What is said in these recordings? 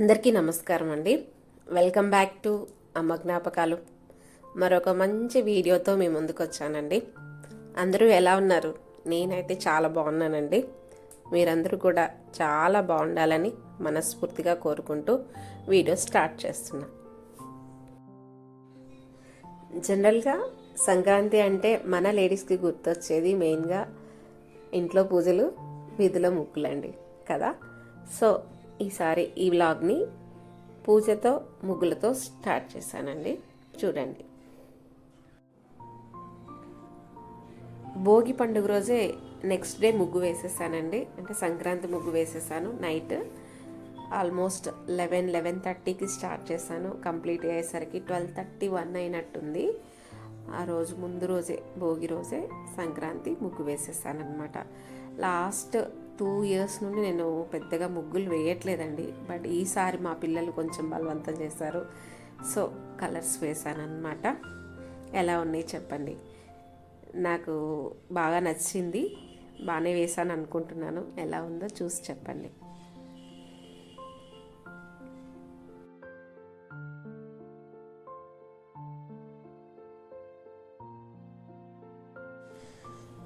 అందరికీ నమస్కారం అండి. వెల్కమ్ బ్యాక్ టు అమ్మ జ్ఞాపకాలు. మరొక మంచి వీడియోతో మీ ముందుకు వచ్చానండి. అందరూ ఎలా ఉన్నారు? నేనైతే చాలా బాగున్నానండి. మీరందరూ కూడా చాలా బాగుండాలని మనస్ఫూర్తిగా కోరుకుంటూ వీడియో స్టార్ట్ చేస్తున్నా. జనరల్గా సంక్రాంతి అంటే మన లేడీస్కి గుర్తొచ్చేది మెయిన్గా ఇంట్లో పూజలు వీధిలో ముగ్గులండి. కదా? సో ఈసారి ఈ వ్లాగ్ని పూజతో ముగ్గులతో స్టార్ట్ చేశానండి. చూడండి. భోగి పండుగ రోజే నెక్స్ట్ డే ముగ్గు వేసేసానండి. అంటే సంక్రాంతి ముగ్గు వేసేసాను నైట్. ఆల్మోస్ట్ లెవెన్ లెవెన్ థర్టీకి స్టార్ట్ చేశాను. కంప్లీట్ అయ్యేసరికి ట్వెల్వ్ థర్టీ వన్ అయినట్టుంది. ఆ రోజు ముందు రోజే భోగి రోజే సంక్రాంతి ముగ్గు వేసేసాను అనమాట లాస్ట్ టూ ఇయర్స్ నుండి నేను పెద్దగా ముగ్గులు వేయట్లేదండి. బట్ ఈసారి మా పిల్లలు కొంచెం బలవంతం చేశారు. సో కలర్స్ వేసాను ఎలా ఉన్నాయి చెప్పండి. నాకు బాగా నచ్చింది. బాగానే వేసాను అనుకుంటున్నాను. ఎలా ఉందో చూసి చెప్పండి.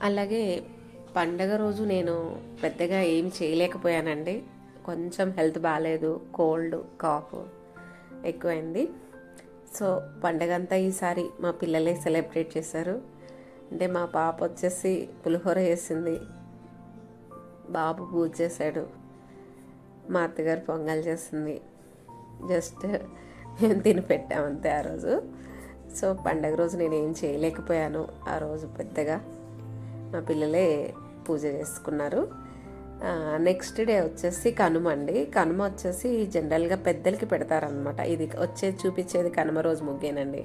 అలాగే పండగ రోజు నేను పెద్దగా ఏమి చేయలేకపోయానండి. కొంచెం హెల్త్ బాగాలేదు కోల్డ్ కాఫ్ ఎక్కువైంది. సో పండగ అంతా ఈసారి మా పిల్లలే సెలబ్రేట్ చేశారు. అంటే మా పాప వచ్చేసి పులిహోర వేసింది బాబు పూజ చేశాడు. మా అత్తగారు పొంగల్ చేసింది. జస్ట్ మేము తిని పెట్టామంతే ఆ రోజు. సో పండగ రోజు నేను ఏం చేయలేకపోయాను ఆ రోజు పెద్దగా. మా పిల్లలే పూజ చేసుకున్నారు. నెక్స్ట్ డే వచ్చేసి కనుమ అండి. కనుమ వచ్చేసి జనరల్గా పెద్దలకి పెడతారనమాట ఇది వచ్చేది చూపించేది కనుమ రోజు ముగ్గేనండి.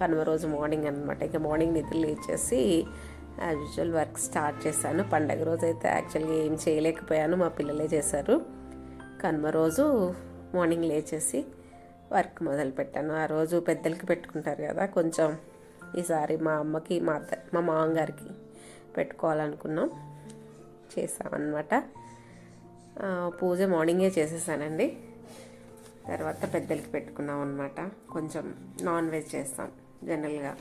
కనుమ రోజు మార్నింగ్ అనమాట ఇంకా మార్నింగ్ నిద్ర లేచేసి యాజ్ యూజువల్ వర్క్ స్టార్ట్ చేశాను. పండగ రోజు అయితే యాక్చువల్గా ఏం చేయలేకపోయాను. మా పిల్లలే చేశారు. కనుమ రోజు మార్నింగ్ లేచేసి వర్క్ మొదలు పెట్టాను. ఆ రోజు పెద్దలకి పెట్టుకుంటారు కదా కొంచెం ఈసారి మా అమ్మకి మా అత్త మా మామగారికి. పెట్టుకోవాలనుకున్నాం. చేసామన్నమాట. పూజ మార్నింగే చేసేసానండి. తర్వాత పెద్దలకి పెట్టుకున్నాం అనమాట కొంచెం నాన్ వెజ్ చేస్తాం జనరల్గా.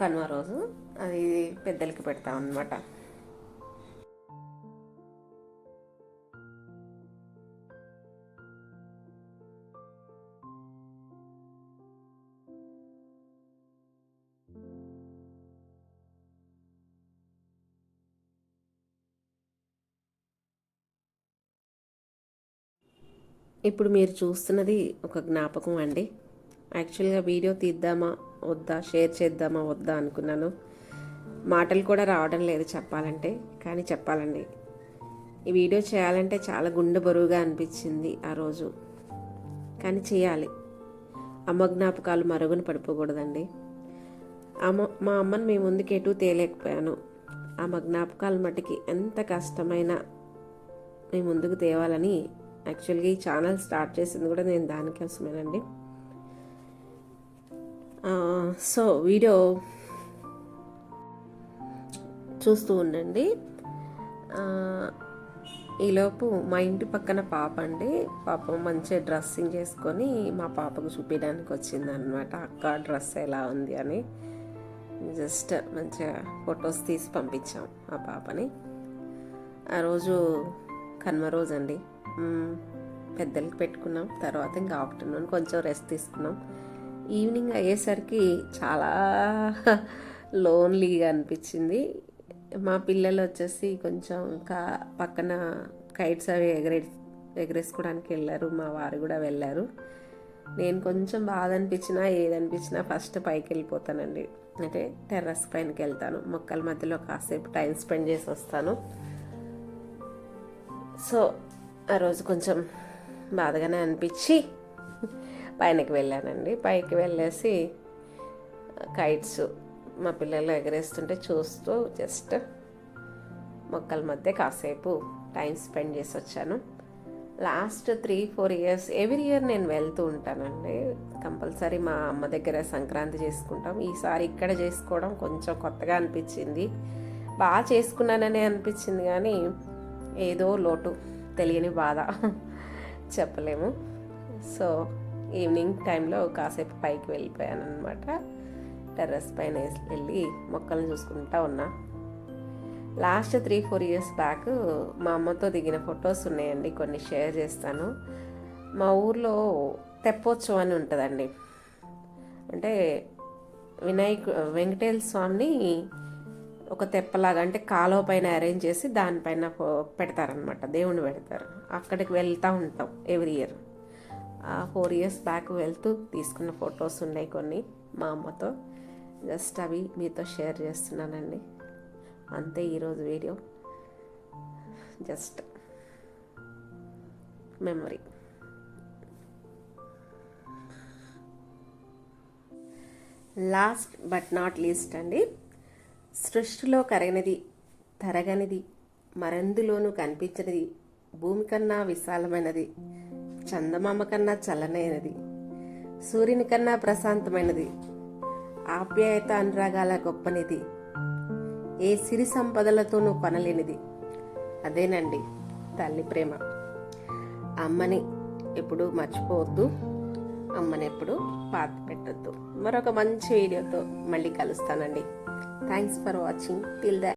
కనుమ రోజు అది పెద్దలకి పెడతాం అనమాట ఇప్పుడు మీరు చూస్తున్నది ఒక జ్ఞాపకం అండి. యాక్చువల్గా వీడియో తీద్దామా వద్దా షేర్ చేద్దామా వద్దా అనుకున్నాను. మాటలు కూడా రావడం లేదు చెప్పాలంటే కానీ చెప్పాలండి. ఈ వీడియో చేయాలంటే చాలా గుండె బరువుగా అనిపించింది ఆ రోజు. కానీ చేయాలి. అమ్మ జ్ఞాపకాలు మరుగున పడిపోకూడదండి. అమ్మ మా అమ్మని మీ ముందుకు ఎటు తేలేకపోయాను. అమ్మ జ్ఞాపకాలు మటుకి ఎంత కష్టమైనా మీ ముందుకు తేవాలని యాక్చువల్గా ఈ ఛానల్ స్టార్ట్ చేసింది కూడా నేను దానికోసమేనండి సో వీడియో చూస్తూ ఉండండి. ఈలోపు మా ఇంటి పక్కన పాప అండి. పాప మంచిగా డ్రెస్సింగ్ చేసుకొని మా పాపకు చూపించడానికి వచ్చింది అనమాట అక్క డ్రెస్ ఎలా ఉంది అని జస్ట్ మంచిగా ఫొటోస్ తీసి పంపించాం ఆ పాపని. ఆ రోజు కన్మ రోజు అండి పెద్దలకి పెట్టుకున్నాం. తర్వాత ఇంకా ఆఫ్టర్నూన్ కొంచెం రెస్ట్ తీసుకున్నాం. ఈవినింగ్ అయ్యేసరికి చాలా లోన్లీగా అనిపించింది. మా పిల్లలు వచ్చేసి కొంచెం ఇంకా పక్కన కైట్స్ అవి ఎగరే ఎగరేసుకోవడానికి వెళ్ళారు. మా వారు కూడా వెళ్ళారు. నేను కొంచెం బాధ అనిపించినా ఏదనిపించినా ఫస్ట్ పైకి వెళ్ళిపోతానండి. అంటే టెర్రస్ పైనకి వెళ్తాను. మొక్కల మధ్యలో కాసేపు టైం స్పెండ్ చేసి వస్తాను. సో ఆ రోజు కొంచెం బాధగానే అనిపించి పైనకి వెళ్ళానండి. పైకి వెళ్ళేసి కైట్స్ మా పిల్లలు ఎగరేస్తుంటే చూస్తూ జస్ట్ మొక్కల మధ్య కాసేపు టైం స్పెండ్ చేసి వచ్చాను. Last three four years every year నేను వెళ్తూ ఉంటానండి. కంపల్సరీ మా అమ్మ దగ్గర సంక్రాంతి చేసుకుంటాం. ఈసారి ఇక్కడ చేసుకోవడం కొంచెం కొత్తగా అనిపించింది. బాగా చేసుకున్నాననే అనిపించింది కానీ ఏదో లోటు. తెలియని బాధ. చెప్పలేము. సో ఈవినింగ్ టైంలో కాసేపు పైకి వెళ్ళిపోయాను అనమాట టెర్రస్ పైన వెళ్ళి మొక్కలను చూసుకుంటా ఉన్నా. Last three four years back మా అమ్మతో దిగిన ఫొటోస్ ఉన్నాయండి. కొన్ని షేర్ చేస్తాను. మా ఊర్లో తెప్పోత్సవం అని ఉంటుందండి. అంటే వినాయకు వెంకటేశ్వర స్వామిని ఒక తెప్పలాగా అంటే కాలువ పైన అరేంజ్ చేసి దానిపైన ఫో- పెడతారనమాట దేవుణ్ణి పెడతారు. అక్కడికి వెళ్తూ ఉంటాం ఎవ్రీ ఇయర్ ఆ ఫోర్ ఇయర్స్ బ్యాక్ వెళ్తూ తీసుకున్న ఫొటోస్ ఉన్నాయి కొన్ని మా అమ్మతో. జస్ట్ అవి మీతో షేర్ చేస్తున్నానండి. అంతే ఈరోజు video. Just memory last but not least అండి సృష్టిలో కరగనిది తరగనిది మరెందులోనూ కనిపించనిది భూమి కన్నా విశాలమైనది చందమామ కన్నా చల్లనైనది సూర్యుని కన్నా ప్రశాంతమైనది ఆప్యాయత అనురాగాల గొప్పనిది ఏ సిరి సంపదలతోనూ కొనలేనిది. అదేనండి తల్లి ప్రేమ. అమ్మని ఎప్పుడు మర్చిపోవద్దు. అమ్మని ఎప్పుడు పాత పెట్టద్దు. మరొక మంచి వీడియోతో మళ్ళీ కలుస్తానండి. Thanks for watching till the